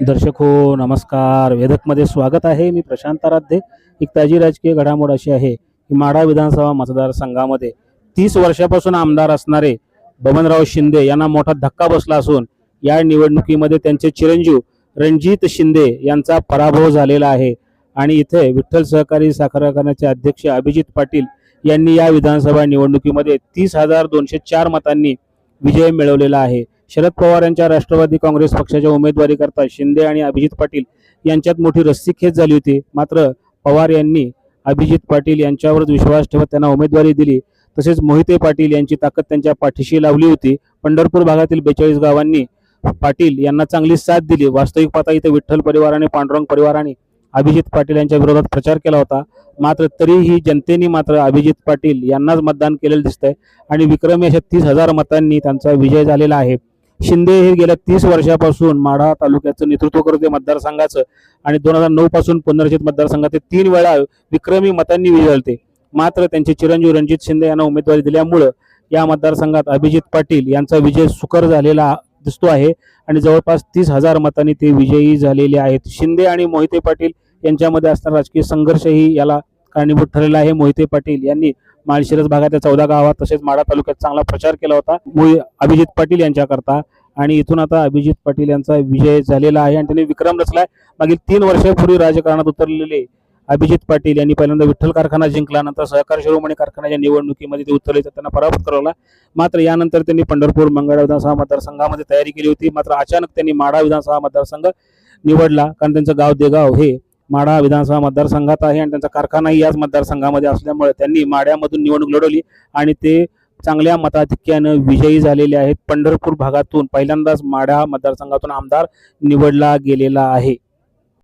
दर्शक हो नमस्कार. वेदकमध्ये स्वागत आहे. मी प्रशांत आराध्ये. एक ताजी राजकीय घडामोड अशी आहे की माढा विधानसभा मतदारसंघामध्ये तीस वर्षापासून आमदार असणारे बबनराव शिंदे यांना मोठा धक्का बसला असून या निवडणुकीमध्ये त्यांचे चिरंजीव रणजित शिंदे यांचा पराभव झालेला आहे. आणि इथे विठ्ठल सहकारी साखर कारखान्याचे अध्यक्ष अभिजित पाटील यांनी या विधानसभा निवडणुकीमध्ये तीस हजार दोनशे चार मतांनी विजय मिळवलेला आहे. शरद पवार यांच्या राष्ट्रवादी काँग्रेस पक्षाच्या उमेदवारीकरता शिंदे आणि अभिजित पाटील यांच्यात मोठी रस्सीखेच झाली होती. मात्र पवार यांनी अभिजित पाटील यांच्यावरच विश्वास ठेवत त्यांना उमेदवारी दिली. तसेच मोहिते पाटील यांची ताकद त्यांच्या पाठीशी लावली होती. पंढरपूर भागातील बेचाळीस गावांनी पाटील यांना चांगली साथ दिली. वास्तविक पाहता इथे विठ्ठल परिवाराने पांडुरंग परिवाराने अभिजित पाटील यांच्या विरोधात प्रचार केला होता. मात्र तरीही जनतेने मात्र अभिजित पाटील यांनाच मतदान केलेलं दिसतंय आणि विक्रमी अशा तीस हजार मतांनी त्यांचा विजय झालेला आहे. शिंदे हे गेल्या तीस वर्षापासून माढा तालुक्याचं नेतृत्व करते मतदारसंघाचं. आणि दोन हजार नऊ पासून पुनर्जित मतदारसंघात ते तीन वेळा विक्रमी मतांनी विजय झाले मात्र त्यांचे चिरंजीव रणजित शिंदे यांना उमेदवारी दिल्यामुळं या मतदारसंघात अभिजित पाटील यांचा विजय सुकर झालेला दिसतो आहे. आणि जवळपास तीस हजार मतांनी ते विजयी झालेले आहेत. शिंदे आणि मोहिते पाटील यांच्यामध्ये असणारा राजकीय संघर्षही याला कारणीभूत ठरलेला आहे. मोहिते पाटील यांनी माळशिरस भागातल्या चौदा गावात तसेच माढा तालुक्यात चांगला प्रचार केला होता. मोहि अभिजित पाटील यांच्याकरता आणि इथून आता अभिजित पाटील यांचा विजय झालेला आहे आणि त्यांनी विक्रम रचलाय. मागील तीन वर्षापूर्वी राजकारणात उतरलेले अभिजित पाटील यांनी पहिल्यांदा विठ्ठल कारखाना जिंकला नंतर सहकार शिरोमणी कारखान्याच्या निवडणुकीमध्ये ते उतरले तर त्यांना पराभूत करवला. मात्र यानंतर त्यांनी पंढरपूर मंगळा विधानसभा मतदारसंघामध्ये तयारी केली होती. मात्र अचानक त्यांनी माढा विधानसभा मतदारसंघ निवडला कारण त्यांचं गाव देगाव हे माढा विधानसभा मतदारसंघात आहे आणि त्यांचा कारखानाही याच मतदारसंघामध्ये असल्यामुळे त्यांनी माढ्यामधून निवडणूक लढवली आणि ते चांगल्या मताधिक्यानं विजयी झालेले आहेत. पंढरपूर भागातून पहिल्यांदाच माढा मतदारसंघातून आमदार निवडला गेलेला आहे.